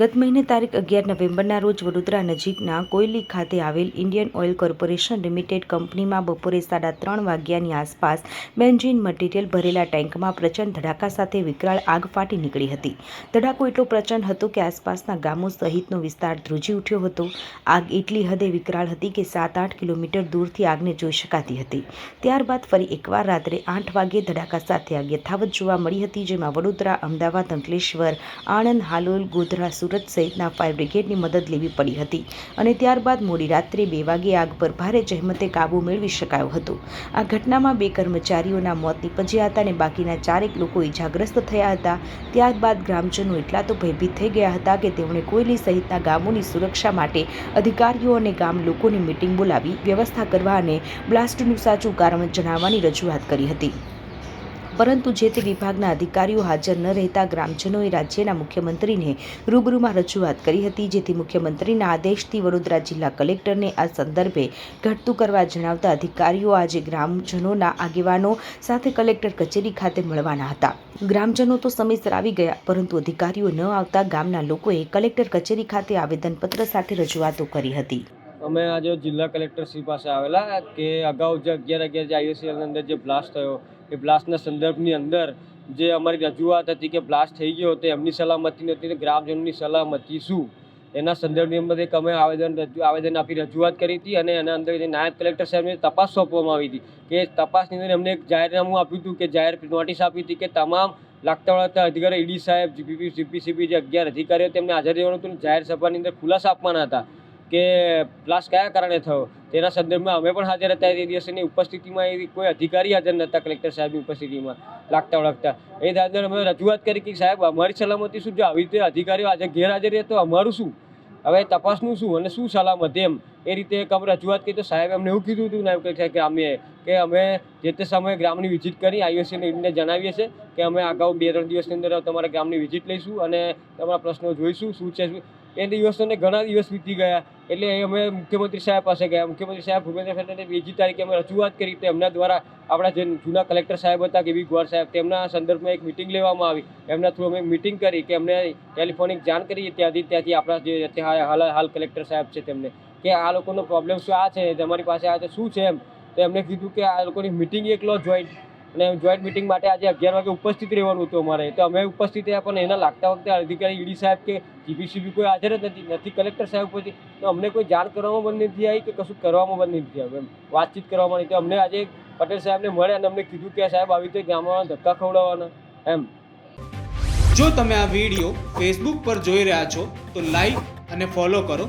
ગત મહિને તારીખ અગિયાર નવેમ્બરના રોજ વડોદરા નજીકના કોયલી ખાતે આવેલ ઇન્ડિયન ઓઇલ કોર્પોરેશન લિમિટેડ કંપનીમાં બપોરે સાડા ત્રણ વાગ્યાની આસપાસ બેન્ઝીન મટીરિયલ ભરેલા ટેન્કમાં પ્રચંડ ધડાકા સાથે વિકરાળ આગ ફાટી નીકળી હતી. ધડાકો એટલો પ્રચંડ હતો કે આસપાસના ગામો સહિતનો વિસ્તાર ધ્રુજી ઉઠ્યો હતો. આગ એટલી હદે વિકરાળ હતી કે સાત આઠ કિલોમીટર દૂરથી આગને જોઈ શકાતી હતી. ત્યારબાદ ફરી એકવાર રાત્રે આઠ વાગે ધડાકા સાથે આગ યથાવત જોવા મળી હતી, જેમાં વડોદરા, અમદાવાદ, અંકલેશ્વર, આણંદ, હાલોલ, ગોધરા સુરત સહિતના ફાયર બ્રિગેડની મદદ લેવી પડી હતી અને ત્યારબાદ મોડી રાત્રે બે વાગે આગ પર ભારે જહેમતે કાબૂ મેળવી શકાયો હતો. આ ઘટનામાં બે કર્મચારીઓના મોત નીપજ્યા હતા અને બાકીના ચારેક લોકો ઇજાગ્રસ્ત થયા હતા. ત્યારબાદ ગ્રામજનો એટલા તો ભયભીત થઈ ગયા હતા કે તેમણે કોયલી સહિતના ગામોની સુરક્ષા માટે અધિકારીઓ અને ગામ લોકોની મિટિંગ બોલાવી વ્યવસ્થા કરવા અને બ્લાસ્ટનું સાચું કારણ જણાવવાની રજૂઆત કરી હતી. પરંતુ જે તે વિભાગના અધિકારીઓ હાજર ન રહેતા ગ્રામજનોએ રાજ્યના મુખ્યમંત્રીને રૂબરૂમાં રજૂઆત કરી હતી, જેથી મુખ્યમંત્રીના આદેશથી વડોદરા જિલ્લા કલેક્ટરને આ સંદર્ભે ઘટતું કરવા જણાવતા અધિકારીઓ આજે ગ્રામજનોના આગેવાનો સાથે કલેક્ટર કચેરી ખાતે મળવાના હતા. ગ્રામજનો તો સમયસર આવી ગયા, પરંતુ અધિકારીઓ ન આવતા ગામના લોકોએ કલેક્ટર કચેરી ખાતે આવેદનપત્ર સાથે રજૂઆતો કરી હતી. અમે આજે જિલ્લા કલેક્ટરશ્રી પાસે આવેલા કે અગાઉ જે અગિયાર અગિયાર જે આઈએસસીએલની અંદર જે બ્લાસ્ટ થયો એ બ્લાસ્ટના સંદર્ભની અંદર જે અમારી રજૂઆત હતી કે બ્લાસ્ટ થઈ ગયો તો એમની સલામતી નથી ને ગ્રામજનોની સલામતી શું? એના સંદર્ભની અંદર એક અમે આવેદન આવેદન આપી રજૂઆત કરી હતી અને એના અંદર જે નાયબ કલેક્ટર સાહેબને તપાસ સોંપવામાં આવી હતી કે તપાસની અંદર એમને એક જાહેરનામું આપ્યું હતું કે જાહેર નોટિસ આપી હતી કે તમામ લાગતા વળગતા અધિકારી ઈડી સાહેબ, જીપીપી જીપીસીબી જે અગિયાર અધિકારીઓ તેમને હાજર રહેવાનું હતું જાહેર સભાની અંદર ખુલાસા આપવાના હતા કે પ્લાસ કયા કારણે થયો? તેના સંદર્ભમાં અમે પણ હાજર હતા. તે દિવસની ઉપસ્થિતિમાં એ કોઈ અધિકારી હાજર નહોતા કલેક્ટર સાહેબની ઉપસ્થિતિમાં. લાગતા વળગતા. એ દાદર અમે રજૂઆત કરી કે સાહેબ, અમારી સલામતી શું? જો આવી રીતે અધિકારીઓ આજે ગેરહાજર રહે તો અમારું શું? હવે તપાસનું શું? અને શું સલામત એમ? એ રીતે એક અમે રજૂઆત કરી તો સાહેબ એમને એવું કીધું હતું નાયબ કલેક્ટર કે કે અમે જે તે સમયે ગ્રામની વિઝિટ કરી આઈઓસીને જણાવીએ છીએ કે અમે અગાઉ બે ત્રણ દિવસની અંદર તમારા ગ્રામની વિઝિટ લઈશું અને તમારા પ્રશ્નો જોઈશું, શું છે એ દિવસોને ઘણા દિવસ વીતી ગયા. એટલે અમે મુખ્યમંત્રી સાહેબ પાસે ગયા. મુખ્યમંત્રી સાહેબ ભૂપેન્દ્ર ફેડરને બીજી તારીખે અમે રજૂઆત કરી તો એમના દ્વારા આપણા જે જૂના કલેક્ટર સાહેબ હતા કે ગોર સાહેબ, તેમના સંદર્ભમાં એક મિટિંગ લેવામાં આવી. એમના થ્રુ અમે મિટિંગ કરી કે અમને ટેલિફોનિક જાણ કરી. ત્યાંથી ત્યાંથી આપણા જે હાલ હાલ કલેક્ટર સાહેબ છે તેમને. કે આ લોકોનો પ્રોબ્લેમ શું, આ છે તમારી પાસે આ છે, શું છે એમ. તો એમને કીધું કે આ લોકોની મિટિંગ એક લો જોઈન્ટ અને જોઈન્ટ મિટિંગ માટે આજે અગિયાર વાગે ઉપસ્થિત રહેવાનું હતું અમારે. તો અમે ઉપસ્થિત રહ્યા, પણ એના લાગતા વખતે અધિકારી ઈડી સાહેબ કે જીપીસીબી કોઈ હાજર જ નથી નથી કલેક્ટર સાહેબ પછી તો અમને કોઈ જાણ કરવામાં બંધ નથી આવી કે કશું કરવામાં બંધ નથી આવ્યું એમ. વાતચીત કરવામાં નહીં. તો અમને આજે પટેલ સાહેબને મળ્યા અને અમને કીધું કે સાહેબ આવી રીતે ગામમાં ધક્કા ખવડાવવાના એમ. જો તમે આ વીડિયો ફેસબુક પર જોઈ રહ્યા છો, તો લાઈક અને ફોલો કરો.